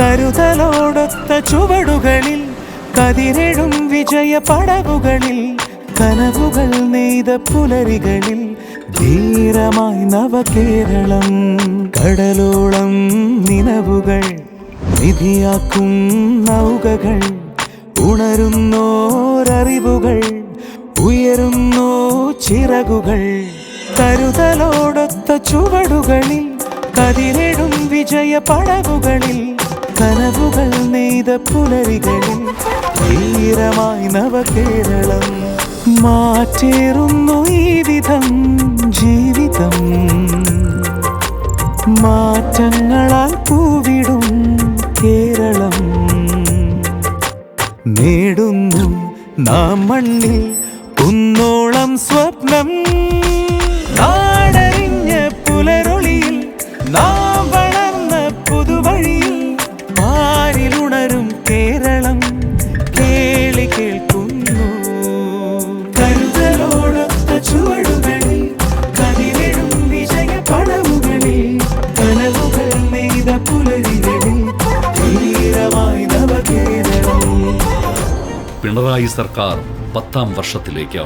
കരുതലോടൊത്ത ചുവടുകളിൽ കതിരെഴും വിജയ പടവുകളിൽ കനവുകൾ നെയ്ത പുലരികളിൽ ധീരമായി നവകേരളം കടലോളം നിലവുകൾ നിധിയാക്കും നൗകകൾ ഉണരുന്നോരറിവുകൾ ഉയരുന്നോ ചിറകുകൾ. കരുതലോടൊത്ത ചുവടുകളിൽ കതിരെടും വിജയ പടവുകളിൽ കനവുകൾ നെയ്ത പുലരികളിൽ ധീരമായി നവകേരളം മാറ്റേറുന്നു ഈ വിധം ജീവിതം. മാറ്റങ്ങളാൽ പൂവിടും കേരളം. നേടുന്നു നാം മണ്ണിൽ കുന്നോളം സ്വപ്നം. പിണറായി സർക്കാർ പത്താം വർഷത്തിലേക്ക്